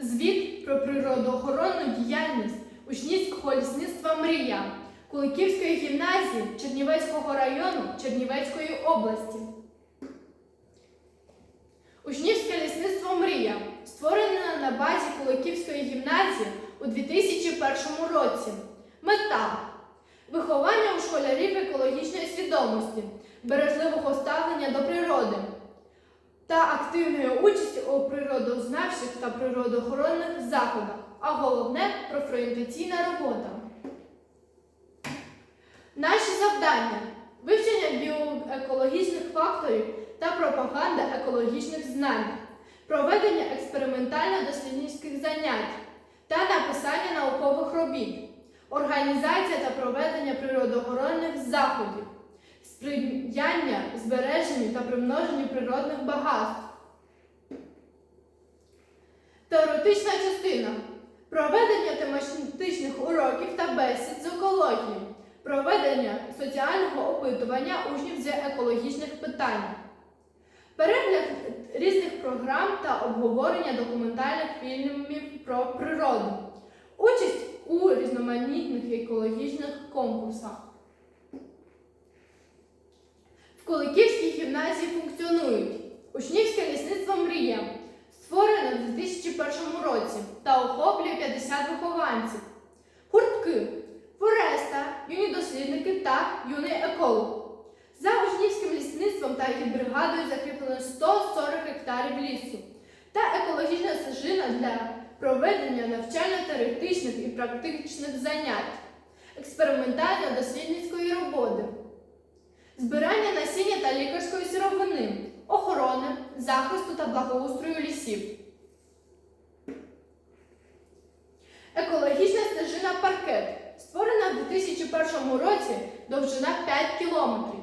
Звіт про природоохоронну діяльність учнівського лісництва Мрія Куликівської гімназії Чернівецького району Чернівецької області. Учнівське лісництво Мрія створене на базі Куликівської гімназії у 2001 році. Мета виховання у школярів екологічної свідомості, бережливого ставлення до природи та активної участі у природознавчих та природоохоронних заходах, а головне профорієнтаційна робота. Наші завдання вивчення біоекологічних факторів та пропаганда екологічних знань, проведення експериментально-дослідницьких занять та написання наукових робіт, організація та проведення природоохоронних заходів, сприяння збереженню та примноженню природних багатств. Теоретична частина проведення тематичних уроків та бесід з екології, проведення соціального опитування учнів з екологічних питань, перегляд різних програм та обговорення документальних фільмів про природу, участь у різноманітних екологічних конкурсах. В Куликівській гімназії функціонують. Учнівське лісництво Мрія, створене в 2001 році та охоплює 50 вихованців, гуртки, фореста, юні дослідники та юний еколог. За учнівським лісництвом та їх бригадою закріплено 140 гектарів лісу та екологічна стежина для проведення навчально-теоретичних і практичних занять, експериментально-дослідницької роботи збирання насіння та лікарської сировини, охорони, захисту та благоустрою лісів. Екологічна стежина паркет створена в 2001 році довжина 5 кілометрів.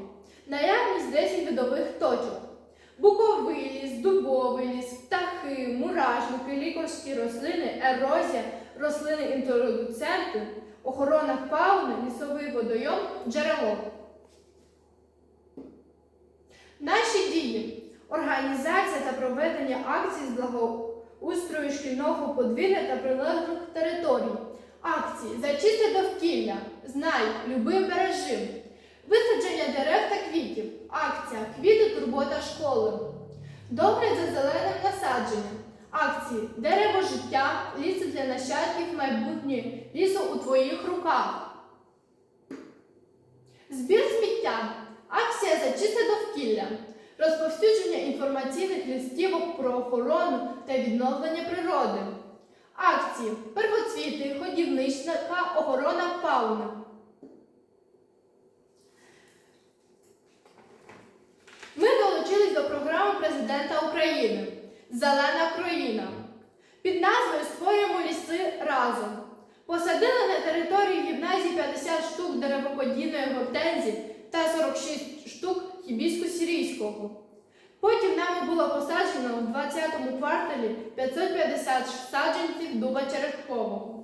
Наявність 10 видових точок. Буковий ліс, дубовий ліс, птахи, мурашники, лікарські рослини, ерозія, рослини інтродуценти, охорона фауни, лісовий водойом, джерело. Наші дії. Організація та проведення акцій з благоустрою шкільного подвір'я та прилеглих територій. Акції за чисте довкілля. Знай, люби, бережи. Висадження дерев та квітів. Акція Квіти турбота школи. Догляд за зеленим насадженням. Акції Дерево життя, ліс для нащадків майбутнє, лісу у твоїх руках. Збір сміття. Акція за чисте довкілля. Розповсюдження інформаційних листівок про охорону та відновлення природи. Акції первоцвіти, ходівничника, охорона фауни. Ми долучились до програми президента України Зелена країна. Під назвою Створюємо ліси разом. Посадили на території гімназії 50 штук деревоподібної гортензії та 46 штук хібіску-сірійського. Потім нами було посаджено у 20-му кварталі 550 саджанців дуба черешкового.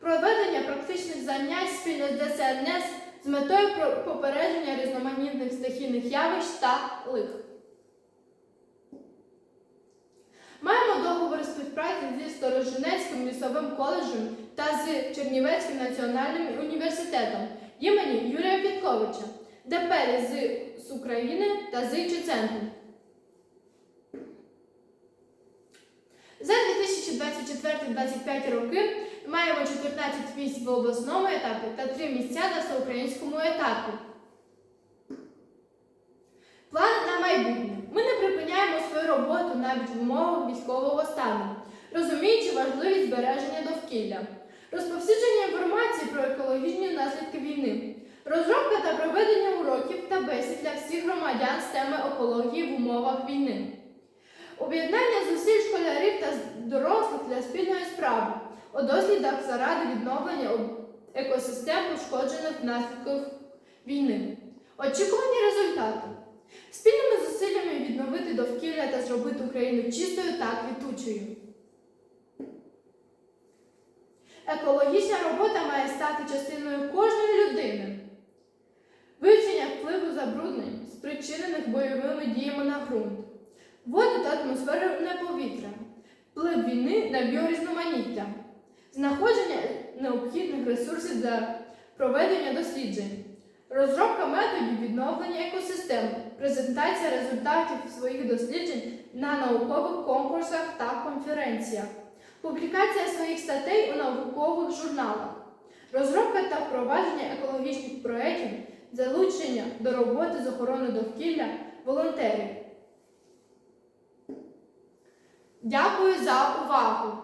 Проведення практичних занять спільно з ДСНС з метою попередження різноманітних стихійних явищ та лих. Маємо договори співпраці зі Сторожинецьким лісовим коледжем та з Чернівецьким національним університетом імені Юрія Пітковича, ДП з, України та з Чеценку. За 2024-2025 роки маємо 14 місць в обласному етапі та 3 місця на всеукраїнському етапі. Плани на майбутнє. Ми не припиняємо свою роботу навіть в умовах військового стану, розуміючи важливість збереження довкілля, про екологічні наслідки війни, розробка та проведення уроків та бесід для всіх громадян з теми екології в умовах війни, об'єднання зусиль школярів та дорослих для спільної справи у дослідах заради відновлення екосистем, ушкоджених внаслідок війни. Очікувані результати. Спільними зусиллями відновити довкілля та зробити Україну чистою та квітучою. Екологічна робота має стати частиною спричинених бойовими діями на ґрунт, воду та атмосферне повітря, вплив війни на біорізноманіття, знаходження необхідних ресурсів для проведення досліджень, розробка методів відновлення екосистем, презентація результатів своїх досліджень на наукових конкурсах та конференціях, публікація своїх статей у наукових журналах, розробка та впровадження екологічних залучення до роботи з охорони довкілля волонтерів. Дякую за увагу!